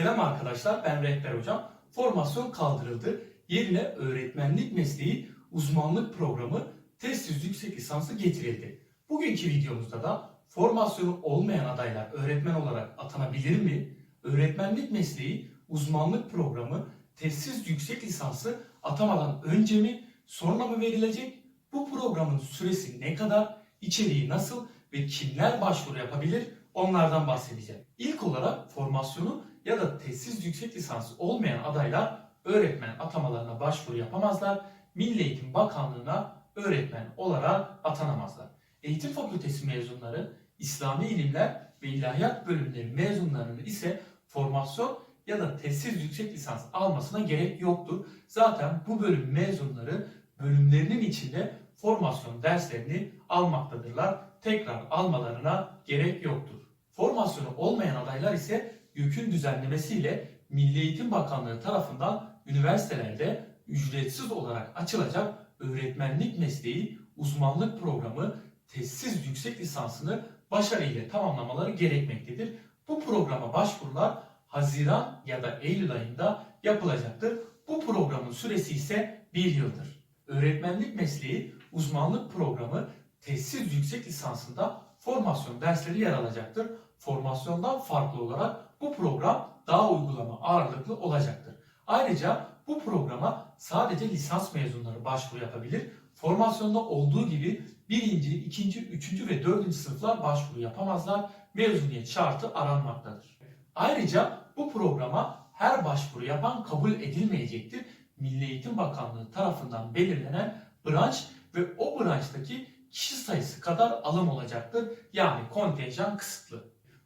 Selam arkadaşlar, ben Rehber Hocam. Formasyon kaldırıldı. Yerine öğretmenlik mesleği uzmanlık programı testsiz yüksek lisansı getirildi. Bugünkü videomuzda da formasyonu olmayan adaylar öğretmen olarak atanabilir mi? Öğretmenlik mesleği uzmanlık programı testsiz yüksek lisansı atamadan önce mi, sonra mı verilecek? Bu programın süresi ne kadar, içeriği nasıl ve kimler başvuru yapabilir? Onlardan bahsedeceğim. İlk olarak formasyonu ya da testsiz yüksek lisansı olmayan adaylar öğretmen atamalarına başvuru yapamazlar. Milli Eğitim Bakanlığı'na öğretmen olarak atanamazlar. Eğitim Fakültesi mezunları, İslami ilimler ve ilahiyat bölümleri mezunlarının ise formasyon ya da testsiz yüksek lisans almasına gerek yoktur. Zaten bu bölüm mezunları bölümlerinin içinde formasyon derslerini almaktadırlar. Tekrar almalarına gerek yoktur. Formasyonu olmayan adaylar ise YÖK'ün düzenlemesiyle Milli Eğitim Bakanlığı tarafından üniversitelerde ücretsiz olarak açılacak öğretmenlik mesleği uzmanlık programı testsiz yüksek lisansını başarıyla tamamlamaları gerekmektedir. Bu programa başvurular Haziran ya da Eylül ayında yapılacaktır. Bu programın süresi ise bir yıldır. Öğretmenlik mesleği uzmanlık programı testsiz yüksek lisansında formasyon dersleri yer alacaktır. Formasyondan farklı olarak bu program daha uygulama ağırlıklı olacaktır. Ayrıca bu programa sadece lisans mezunları başvuru yapabilir. Formasyonda olduğu gibi birinci, ikinci, üçüncü ve dördüncü sınıflar başvuru yapamazlar. Mezuniyet şartı aranmaktadır. Ayrıca bu programa her başvuru yapan kabul edilmeyecektir. Milli Eğitim Bakanlığı tarafından belirlenen branş ve o branştaki kişi sayısı kadar alım olacaktır. Yani kontenjan kısıtlı.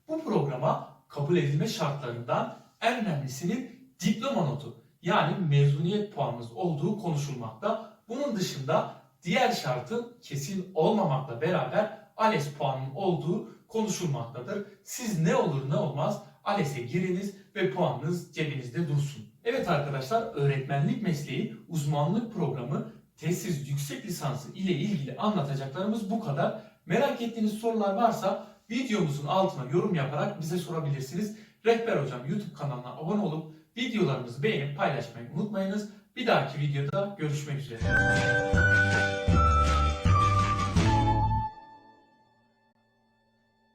Bu programa kabul edilme şartlarından en önemlisinin diploma notu yani mezuniyet puanınız olduğu konuşulmakta. Bunun dışında diğer şartın kesin olmamakla beraber ALES puanının olduğu konuşulmaktadır. Siz ne olur ne olmaz ALES'e giriniz ve puanınız cebinizde dursun. Evet arkadaşlar öğretmenlik mesleği uzmanlık programı tesis yüksek lisansı ile ilgili anlatacaklarımız bu kadar. Merak ettiğiniz sorular varsa videomuzun altına yorum yaparak bize sorabilirsiniz. Rehber Hocam YouTube kanalına abone olup videolarımızı beğenip paylaşmayı unutmayınız. Bir dahaki videoda görüşmek üzere.